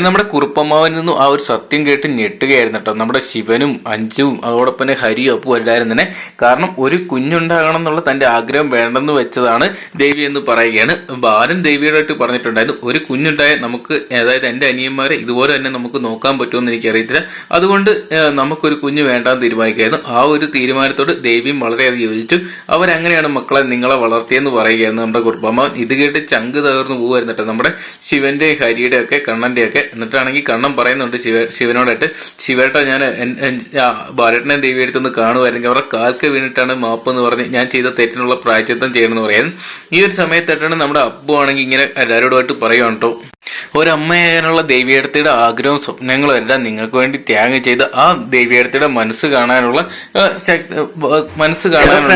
അങ്ങനെ നമ്മുടെ കുറുപ്പമ്മാവിൽ നിന്നും ആ ഒരു സത്യം കേട്ട് ഞെട്ടുകയായിരുന്നു കേട്ടോ. നമ്മുടെ ശിവനും അഞ്ചുവും അതോടൊപ്പം തന്നെ ഹരിയും അപ്പു എല്ലാവരും തന്നെ. കാരണം ഒരു കുഞ്ഞുണ്ടാകണം എന്നുള്ള തന്റെ ആഗ്രഹം വേണ്ടെന്ന് വെച്ചതാണ് ദേവി എന്ന് പറയുകയാണ്. ബാലൻ ദേവിയോടായിട്ട് പറഞ്ഞിട്ടുണ്ടായിരുന്നു ഒരു കുഞ്ഞുണ്ടായ നമുക്ക് അതായത് എന്റെ അനിയന്മാരെ ഇതുപോലെ തന്നെ നമുക്ക് നോക്കാൻ പറ്റുമെന്ന് എനിക്കറിയത്തില്ല. അതുകൊണ്ട് നമുക്കൊരു കുഞ്ഞ് വേണ്ടാന്ന് തീരുമാനിക്കായിരുന്നു ആ ഒരു തീരുമാനത്തോട് ദേവിയും വളരെയധികം യോജിച്ചു. അവരങ്ങനെയാണ് മക്കളെ നിങ്ങളെ വളർത്തിയെന്ന് പറയുകയായിരുന്നു നമ്മുടെ കുറുപ്പമ്മ ഇത് കേട്ട് ചങ്ക് തകർന്നു പോകുമായിരുന്നു നമ്മുടെ ശിവന്റെ ഹരിയുടെ ഒക്കെ കണ്ണന്റെ ഒക്കെ എന്നിട്ടാണെങ്കിൽ കണ്ണൻ പറയുന്നുണ്ട് ശിവ ശിവനോടായിട്ട്. ശിവേട്ട ഞാൻ എൻ- ദേവിയെടുത്തൊന്ന് കാണുമായിരുന്നെങ്കിൽ അവരുടെ കാൽക്ക് വീണിട്ടാണ് മാപ്പ് എന്ന് പറഞ്ഞ് ഞാൻ ചെയ്ത തെറ്റിനുള്ള പ്രായച്ചിത്തം ചെയ്യണമെന്ന് പറയാൻ. ഈ ഒരു സമയത്തായിട്ടാണ് നമ്മുടെ അപ്പു ആണെങ്കിൽ ഇങ്ങനെ എല്ലാവരോടുമായിട്ട് പറയുവാണ് കേട്ടോ ഒരമ്മയാകാനുള്ള ദേവിയടത്തിയുടെ ആഗ്രഹവും സ്വപ്നങ്ങളും എല്ലാം നിങ്ങൾക്ക് വേണ്ടി ത്യാഗം ചെയ്ത് ആ ദേവിയടത്തിയുടെ മനസ്സ് കാണാനുള്ള മനസ്സ് കാണാനുള്ള